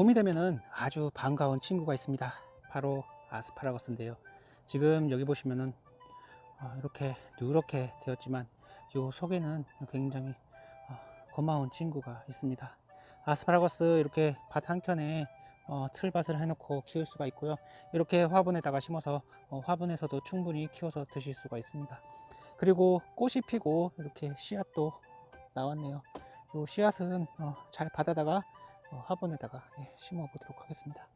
봄이 되면은 아주 반가운 친구가 있습니다. 바로 아스파라거스인데요. 지금 여기 보시면은 어, 이렇게 누렇게 되었지만 요 속에는 굉장히 어, 고마운 친구가 있습니다. 아스파라거스 이렇게 밭 한켠에 어, 틀밭을 해놓고 키울 수가 있고요. 이렇게 화분에다가 심어서 어, 화분에서도 충분히 키워서 드실 수가 있습니다. 그리고 꽃이 피고 이렇게 씨앗도 나왔네요. 요 씨앗은 어, 잘 받아다가 어, 화분에다가 예, 심어 보도록 하겠습니다.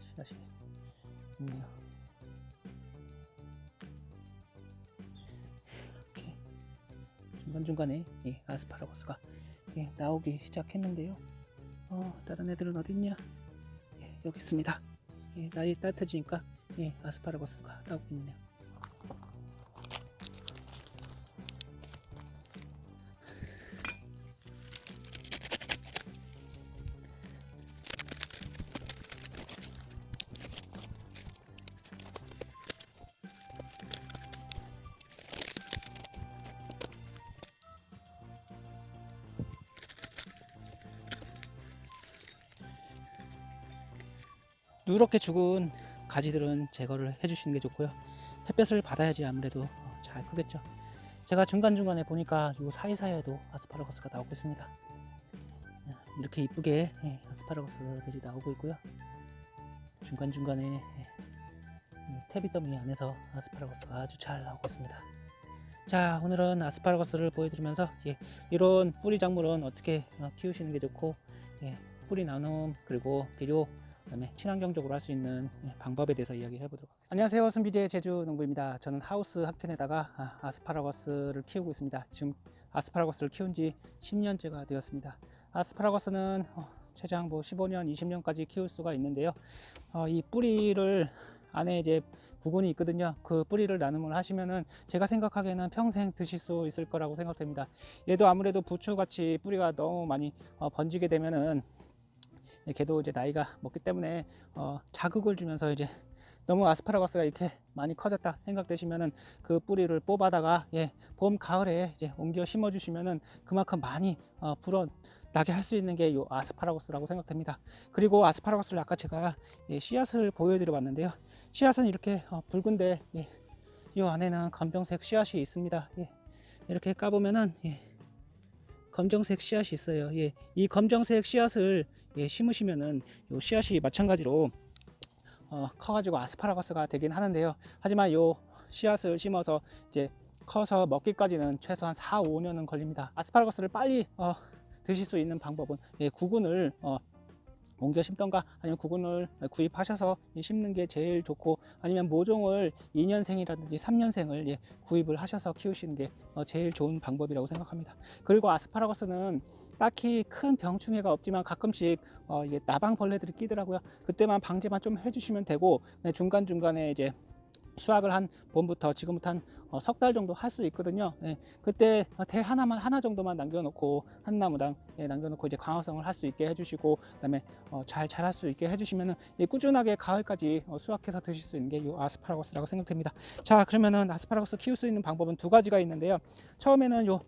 씨앗이 있네요. 이렇게 중간중간에 예, 아스파라거스가 예, 나오기 시작했는데요. 어, 다른 애들은 어디 있냐? 예, 여기 있습니다. 예, 날이 따뜻해지니까 예, 아스파라거스가 나오고 있네요. 누렇게 죽은 가지들은 제거를 해주시는 게 좋고요. 햇볕을 받아야지 아무래도 어, 잘 크겠죠. 제가 중간중간에 보니까 요 사이사이에도 아스파라거스가 나오고 있습니다. 예, 이렇게 이쁘게 예, 아스파라거스들이 나오고 있고요. 중간중간에 예, 이 태비더미 안에서 아스파라거스가 아주 잘 나오고 있습니다. 자 오늘은 아스파라거스를 보여드리면서 예, 이런 뿌리 작물은 어떻게 어, 키우시는 게 좋고 예, 뿌리 나눔 그리고 비료 그다음에 친환경적으로 할 수 있는 예, 방법에 대해서 이야기를 해보도록 하겠습니다. 안녕하세요, 순비제 제주 농부입니다. 저는 하우스 한켠에다가 아, 아스파라거스를 키우고 있습니다. 지금 아스파라거스를 키운 지 10년째가 되었습니다. 아스파라거스는 어, 최장 뭐 15년, 20년까지 키울 수가 있는데요. 어, 이 뿌리를 안에 이제 부근이 있거든요. 그 뿌리를 나눔을 하시면은 제가 생각하기에는 평생 드실 수 있을 거라고 생각됩니다. 얘도 아무래도 부추 같이 뿌리가 너무 많이 어, 번지게 되면은 예, 걔도 이제 나이가 먹기 때문에 어, 자극을 주면서 이제 너무 아스파라거스가 이렇게 많이 커졌다 생각되시면은 그 뿌리를 뽑아다가 예, 봄 가을에 이제 옮겨 심어 주시면은 그만큼 많이 어, 불어 나게 할 수 있는 게요 아스파라거스라고 생각됩니다. 그리고 아스파라거스를 아까 제가 예, 씨앗을 보여드려 봤는데요. 씨앗은 이렇게 어, 붉은데 예, 이 안에는 검정색 씨앗이 있습니다. 예, 이렇게 까보면은 예, 검정색 씨앗이 있어요. 예, 이 검정색 씨앗을 예, 심으시면은 요 씨앗이 마찬가지로 어, 커가지고 아스파라거스가 되긴 하는데요. 하지만 요 씨앗을 심어서 이제 커서 먹기까지는 최소한 4, 5년은 걸립니다. 아스파라거스를 빨리 어, 드실 수 있는 방법은 예, 구근을 어, 옮겨 심던가 아니면 구근을 구입하셔서 심는 게 제일 좋고 아니면 모종을 2년생이라든지 3년생을 예, 구입을 하셔서 키우시는 게 어, 제일 좋은 방법이라고 생각합니다. 그리고 아스파라거스는 딱히 큰 병충해가 없지만 가끔씩 어, 나방벌레들이 끼더라고요. 그때만 방제만 좀 해주시면 되고 네, 중간 중간에 이제 수확을 한 봄부터 지금부터 한 석 달 정도 할 수 있거든요. 예, 그때 대 하나만 하나 정도만 남겨놓고 한 나무당 예, 남겨놓고 이제 광합성을 할 수 있게 해주시고 그다음에 어, 잘 자랄 수 있게 해주시면은 예, 꾸준하게 가을까지 어, 수확해서 드실 수 있는 게 이 아스파라거스라고 생각됩니다. 자 그러면은 아스파라거스 키울 수 있는 방법은 두 가지가 있는데요. 처음에는 요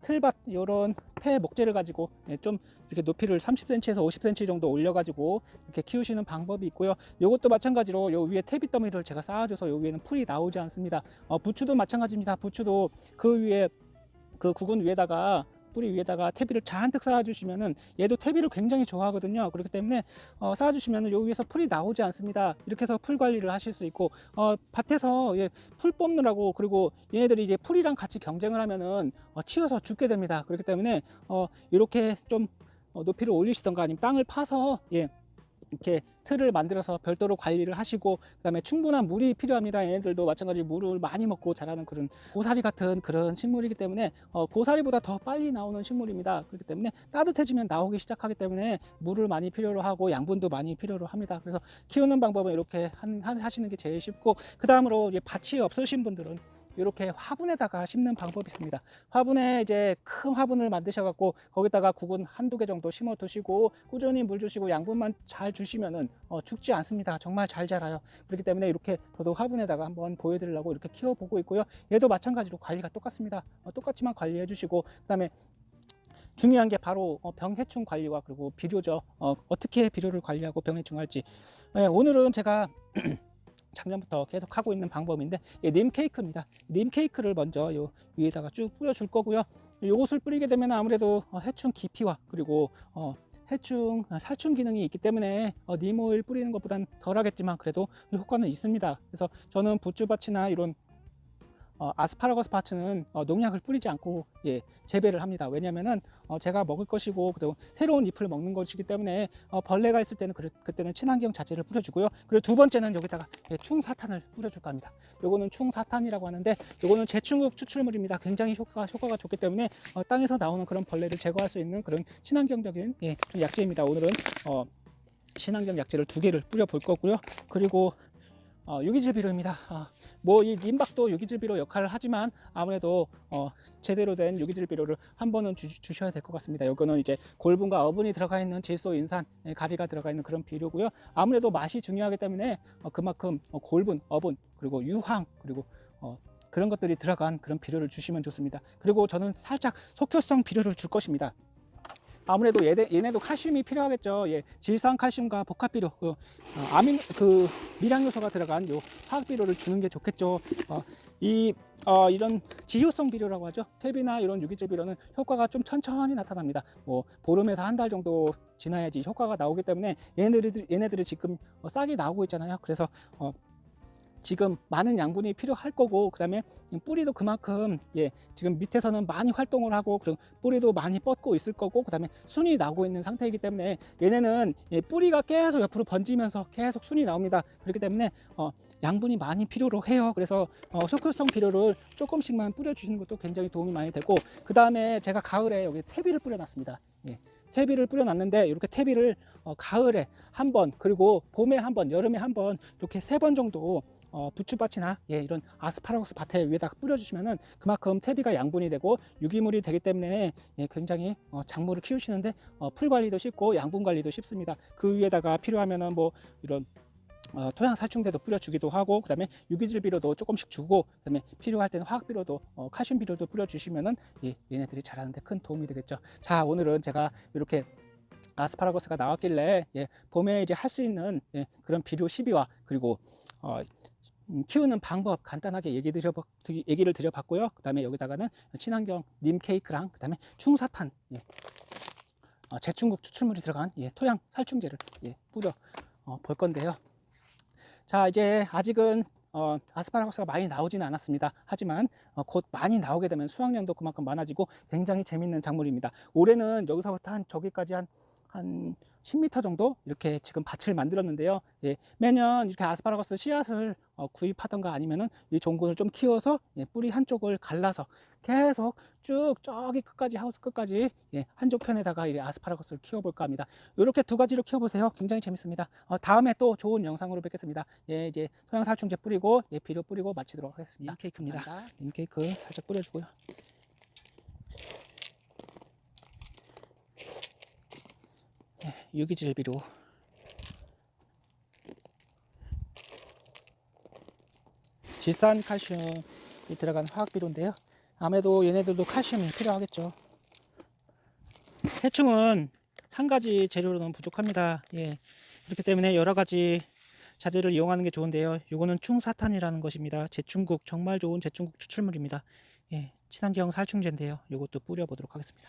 틀밭 요런 폐 목재를 가지고 예, 좀 이렇게 높이를 30cm에서 50cm 정도 올려 가지고 이렇게 키우시는 방법이 있고요. 요것도 마찬가지로 요 위에 태비 더미를 제가 쌓아줘서 요 위에는 풀이 나오지 않습니다. 어, 부추도 마찬가지입니다. 부추도 그 위에 그 구근 위에다가 뿌리 위에다가 태비를 잔뜩 쌓아주시면은 얘도 태비를 굉장히 좋아하거든요. 그렇기 때문에 어, 쌓아주시면은 요 위에서 풀이 나오지 않습니다. 이렇게 해서 풀 관리를 하실 수 있고 어, 밭에서 예, 풀 뽑느라고 그리고 얘네들이 이제 풀이랑 같이 경쟁을 하면은 어, 치여서 죽게 됩니다. 그렇기 때문에 어, 이렇게 좀 어, 높이를 올리시던가 아니면 땅을 파서 예, 이렇게 틀을 만들어서 별도로 관리를 하시고 그다음에 충분한 물이 필요합니다. 얘네들도 마찬가지 물을 많이 먹고 자라는 그런 고사리 같은 그런 식물이기 때문에 어, 고사리보다 더 빨리 나오는 식물입니다. 그렇기 때문에 따뜻해지면 나오기 시작하기 때문에 물을 많이 필요로 하고 양분도 많이 필요로 합니다. 그래서 키우는 방법은 이렇게 한, 한- 하시는 게 제일 쉽고 그 다음으로 밭이 없으신 분들은 이렇게 화분에다가 심는 방법이 있습니다. 화분에 이제 큰 화분을 만드셔 갖고 거기다가 구근 한두 개 정도 심어 두시고 꾸준히 물 주시고 양분만 잘 주시면은 어, 죽지 않습니다. 정말 잘 자라요. 그렇기 때문에 이렇게 저도 화분에다가 한번 보여드리려고 이렇게 키워 보고 있고요. 얘도 마찬가지로 관리가 똑같습니다. 어, 똑같지만 관리해 주시고 그다음에 중요한 게 바로 어, 병해충 관리와 그리고 비료죠. 어, 어떻게 비료를 관리하고 병해충 할지. 예, 오늘은 제가 작년부터 계속 하고 있는 방법인데 예, 님 케이크입니다. 님 케이크를 먼저 요 위에다가 쭉 뿌려줄 거고요. 요것을 뿌리게 되면 아무래도 어, 해충 기피와 그리고 어, 해충 아, 살충 기능이 있기 때문에 어, 님 오일 뿌리는 것보단 덜하겠지만 그래도 효과는 있습니다. 그래서 저는 부추밭이나 이런 어, 아스파라거스 밭은 어, 농약을 뿌리지 않고 예, 재배를 합니다. 왜냐면은 어, 제가 먹을 것이고 그리고 새로운 잎을 먹는 것이기 때문에 어, 벌레가 있을 때는 그, 그때는 친환경 자재를 뿌려주고요. 그리고 두 번째는 여기다가 예, 충사탄을 뿌려줄까 합니다. 요거는 충사탄이라고 하는데 요거는 제충국 추출물입니다. 굉장히 효과가 효과가 좋기 때문에 어, 땅에서 나오는 그런 벌레를 제거할 수 있는 그런 친환경적인 예, 좀 약재입니다. 오늘은 어, 친환경 약재를 두 개를 뿌려 볼 거고요. 그리고 어, 유기질 비료입니다. 아, 뭐이 님박도 유기질 비료 역할을 하지만 아무래도 어, 제대로 된 유기질 비료를 한 번은 주, 주셔야 될 것 같습니다. 이거는 이제 골분과 어분이 들어가 있는 질소, 인산, 예, 가리가 들어가 있는 그런 비료고요. 아무래도 맛이 중요하기 때문에 어, 그만큼 어, 골분, 어분 그리고 유황 그리고 어, 그런 것들이 들어간 그런 비료를 주시면 좋습니다. 그리고 저는 살짝 속효성 비료를 줄 것입니다. 아무래도 얘네, 얘네 도 칼슘이 필요하겠죠. 예, 질산 칼슘과 복합 비료, 그, 어, 아민 그 미량 요소가 들어간 요 화학 비료를 주는 게 좋겠죠. 어, 이 어, 이런 지효성 비료라고 하죠. 탭이나 이런 유기질 비료는 효과가 좀 천천히 나타납니다. 뭐 보름에서 한 달 정도 지나야지 효과가 나오기 때문에 얘네들이 얘네들이 지금 어, 싹이 나오고 있잖아요. 그래서 어, 지금 많은 양분이 필요할 거고 그 다음에 뿌리도 그만큼 예 지금 밑에서는 많이 활동을 하고 그리고 뿌리도 많이 뻗고 있을 거고 그 다음에 순이 나오고 있는 상태이기 때문에 얘네는 예, 뿌리가 계속 옆으로 번지면서 계속 순이 나옵니다 그렇기 때문에 어, 양분이 많이 필요로 해요 그래서 어, 석효성 비료를 조금씩만 뿌려주시는 것도 굉장히 도움이 많이 되고 그 다음에 제가 가을에 여기 퇴비를 뿌려놨습니다 예. 퇴비를 뿌려놨는데 이렇게 퇴비를 어, 가을에 한 번 그리고 봄에 한 번 여름에 한 번 이렇게 세 번 정도 어, 부추밭이나 예, 이런 아스파라거스 밭에 위에다가 뿌려주시면은 그만큼 퇴비가 양분이 되고 유기물이 되기 때문에 예, 굉장히 어, 작물을 키우시는데 어, 풀 관리도 쉽고 양분 관리도 쉽습니다. 그 위에다가 필요하면은 뭐 이런 어, 토양 살충제도 뿌려주기도 하고 그다음에 유기질 비료도 조금씩 주고 그다음에 필요할 때는 화학 비료도 어, 칼슘 비료도 뿌려주시면은 예, 얘네들이 자라는데 큰 도움이 되겠죠. 자 오늘은 제가 이렇게 아스파라거스가 나왔길래 예, 봄에 이제 할 수 있는 예, 그런 비료 시비와 그리고 어, 음, 키우는 방법 간단하게 얘기 드려, 얘기를 드려봤고요. 그 다음에 여기다가는 친환경 님 케이크랑 그 다음에 충사탄 예. 어, 제충국 추출물이 들어간 예, 토양 살충제를 예, 뿌려 어, 볼 건데요. 자 이제 아직은 어, 아스파라거스가 많이 나오지는 않았습니다. 하지만 어, 곧 많이 나오게 되면 수확량도 그만큼 많아지고 굉장히 재밌는 작물입니다. 올해는 여기서부터 한 저기까지 한, 한 10m 정도 이렇게 지금 밭을 만들었는데요. 예, 매년 이렇게 아스파라거스 씨앗을 어, 구입하던가 아니면은 이 종군을 좀 키워서 예, 뿌리 한쪽을 갈라서 계속 쭉 저기 끝까지 하우스 끝까지 예, 한쪽 편에다가 이 아스파라거스를 키워볼까 합니다. 이렇게 두 가지로 키워보세요. 굉장히 재밌습니다. 어, 다음에 또 좋은 영상으로 뵙겠습니다. 예, 이제 토양 살충제 뿌리고 예, 비료 뿌리고 마치도록 하겠습니다. 님 케이크입니다. 님 케이크 살짝 뿌려주고요. 유기질 비료 질산 칼슘이 들어간 화학 비료인데요. 아무래도 얘네들도 칼슘이 필요하겠죠. 해충은 한 가지 재료로는 부족합니다. 예. 그렇기 때문에 여러 가지 자재를 이용하는 게 좋은데요. 이거는 충사탄이라는 것입니다. 제충국 정말 좋은 제충국 추출물입니다. 예. 친환경 살충제인데요. 이것도 뿌려 보도록 하겠습니다.